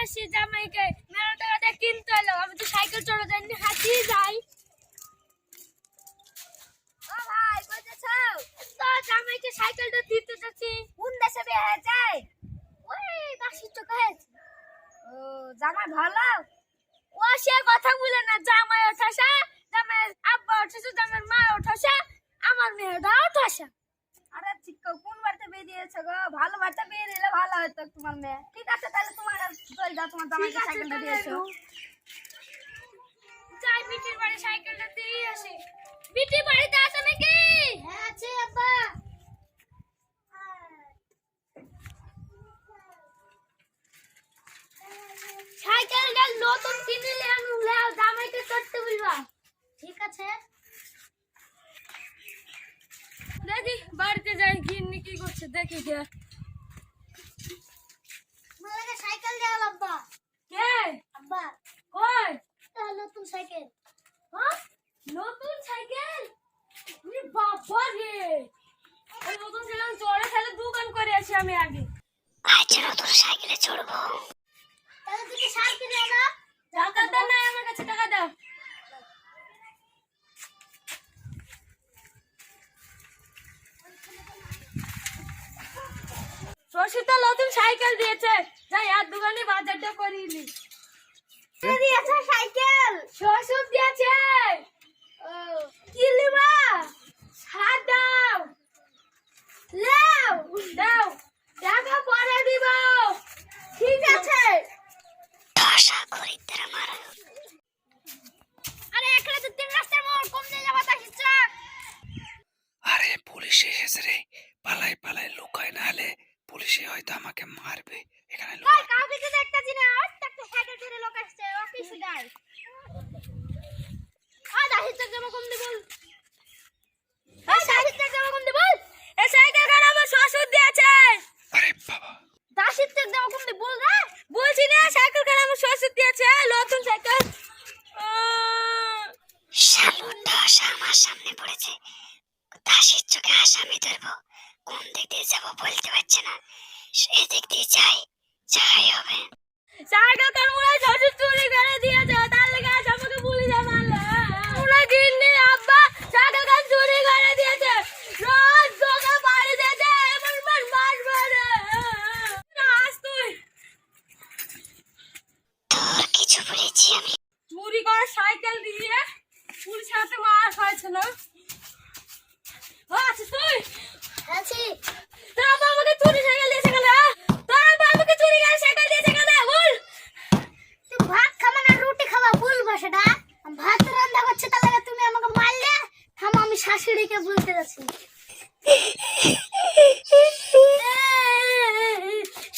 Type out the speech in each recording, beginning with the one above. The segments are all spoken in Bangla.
আসি জামাইকে মেলা টাকা দিয়ে কিনতে হলো আমি তো সাইকেল চড়ে যাইনি যাই। ভাই জামাইকে সাইকেলটা ওই ও ভালো? ও, সে কথা বলে না, জামাই জামাই আব্বা জামাই মা আমার আরে ঠিক কোন বিয়ে দিয়েছ গো। ভালো বাচ্চা বিয়ে দিলে ভালো হতো তোমার মেয়ে। ঠিক আছে তাহলে তোমার চল যাও তোমার জামাইকে সাইকেলটা দিয়েছ। যাই বিটির বাড়ি সাইকেলটা দিয়ে আসি। বিটি বাড়িতে আছে নাকি হ্যাঁ আছে আব্বা সাইকেলটা নতুন কিনলে আমি লেও জামাইকে করতে বলবা ঠিক আছে দেখি বাড়িতে যাই গিন্নি কি করছে দেখি কে আমাকে সাইকেল দেওয়া আব্বা কে? আব্বা। কই? তাহলে নতুন সাইকেল। হ্যাঁ? নতুন সাইকেল? বাবা রে। ওই নতুন সাইকেল চড়ে ফেলে দোকান করে আছি আমি আগে। আজ নতুন সাইকেলে চড়বো। তাহলে তুমি সাইকেল না? আর বাজারটা করিয়ে নি। দিয়েছে? সাইকেল? শ্বশুর দিয়েছে। কি লিবা? হাত দাও। লাও দাও। টাকা পরে দিব। ঠিক আছে। আশা করি তারা মারা আরে এখানে তো তিন রাস্তার মোড়। কম দিয়ে যাবা তা হিচ্ছা আরে পুলিশ এসেছে রে। পালাই পালাই লুকায় না হলে পুলিশে হয়তো আমাকে মারবে। এখানে কই কাউকে তো দেখতাছি না আর একটা সাইকেল ধরে লোক আসছে ও পিছু যায়। আ দাহিত জামা কম দে বল। আ দাহিত জামা কম দে এ সাইকেল খান আমার শ্বশুর দিয়েছে? আরে বাবা। দাসিত জামা কম দে বল বলছি না সাইকেল খান আমার শ্বশুর দিয়েছে? নতুন সাইকেল। আমার সামনে পড়েছে। দাসের চোখে আসামি ধরবো। কোন দিক দিয়ে যাব বলতে পারছে না। সেদিক দিয়ে যাই যাই হবে। সাইকেল খান মুরা শ্বশুর চুরি করে দিয়েছে তার লেগে আজ আমাকে পুলিশে মারলো। মুরা গিন্নি আব্বা সাইকেল খান চুরি করে দিয়েছে। রোজ তোকে বাড়ি দিয়েছে এমন মারবে রে। আজ তুই। তোর কিছু বলেছি আমি। চুরি করে সাইকেল দিয়ে পুলিশের হাতে মার খাইছে না? আচ্ছা তুই। আছি। তোর আমাকে চুরি সাইকেল দিয়ে কেন তোর আমাকে চুরি সাইকেল দিয়েছে কেন, বল। তুই ভাত খাবে না, রুটি খাবা বলব সেটা ভাত রান্না করছে, তাহলে তুমি আমাকে মারলে। থামো, আমি শাশুড়িকে বলতে যাচ্ছি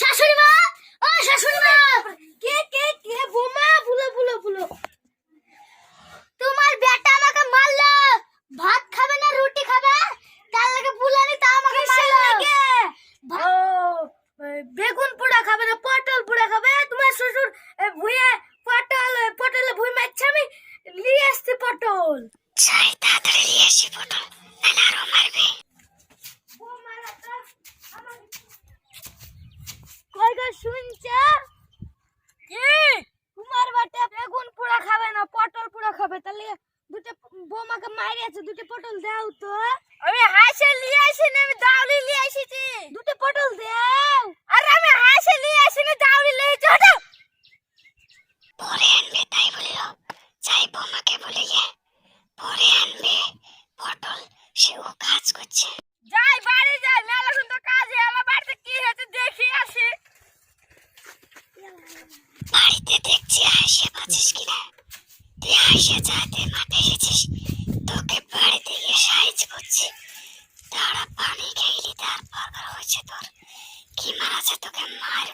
শাশুড়ি মা ও শাশুড়ি মা কে কে কে বোমা বুলো বুলো বুলো তোমার বেটা আমাকে মারলো ভাত খাবে না রুটি খাবে তার লাগে বুলানি তা আমাকে মারলো ও ওই বেগুন পোড়া খাবে না পটল পোড়া খাবে তোমার শ্বশুর এ, ভুঁয়ে পটল পটলে ভুঁই মারছে আমি নিয়ে আসছি পটল চাই তাড়াতাড়ি নিয়ে আসি পটল নাহলে আরও মারবে কই গো শুনছ কি তোমার বাটা বেগুন পোড়া খাবে না পটল পোড়া খাবে তাহলে দুটো বৌমাকে মারিয়েছে দুটো পটল দাও তো। আমি হাসে নিয়ে আসি না আমি দাউলি নিয়ে আসিছি দুটো পটল দাও। আরে আমি হাসে নিয়ে আসি না দাউলি নিয়ে চটো পরে আনবে তাই বলিল। যাই বোমাকে বলে গিয়ে পরে আনবে। পটল সে ও কাজ করছে। যাই বাড়ি যাই মেলা সুন্দর কাজে। আমার বাড়িতে কি হয়েছে দেখি আসি। বাড়িতে দেখছি হাসে পাচ্ছিস কিনা। তুই হাসে যাতে মাঠে এসেছিস তোকে সাহায্য করছি তারা পানি খেইলি তারপর হয়েছে তোর কি মারাছে তোকে মার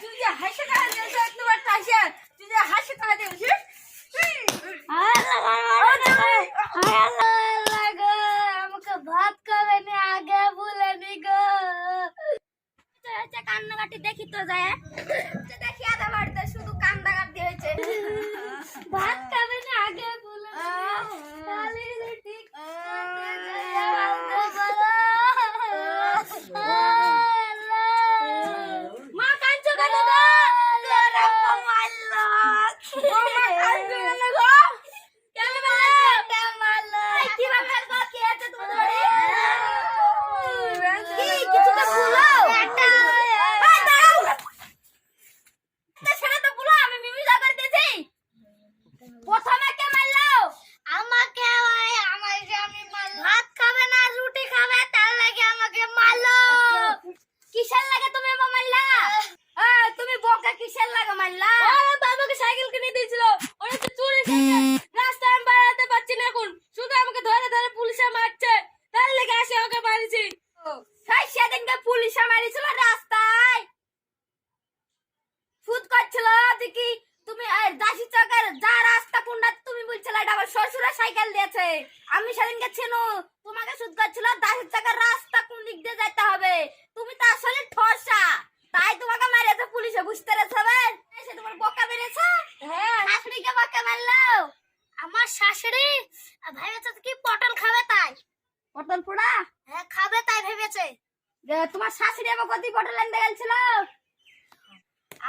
তুই যে হাসে দিয়েছিস হয়েছে কান্নাকাটি দেখি তো যায়। আচ্ছা, দেখি আধা বাড়িতে শুধু কান্নাকাটি হয়েছে। ভাত খাবে না আগে বলে তোমার বকা মেরেছে? হ্যাঁ। শাশুড়িকে বকা মারলো। আমার শাশুড়ি ভেবেছে কি পটল খাবে তাই। পটল পোড়া? হ্যাঁ খাবে তাই ভেবেছে। তোমার শাশুড়ি আমার কত পটল আনতে গেছিল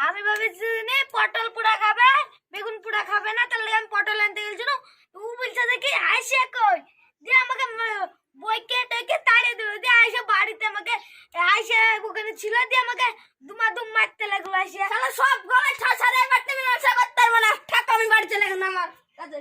আমি ভেবেছি নে পটল পোড়া খাবে বেগুন পোড়া খাবে না তাহলে আমি পটল আনতে গেছিল ও বলছে দেখি আইসে কই? দিয়ে আমাকে বইকে টইকে তাড়িয়ে দিল দিয়ে আইসে বাড়িতে আমাকে আইসে ওখানে ছিল দিয়ে আমাকে দুমা দুম মারতে লাগল আইসে তাহলে সব গলে ঠাসারে মারতে ব্যবসা করতে পারব না ঠাক আমি বাড়ি চলে আমার কাছে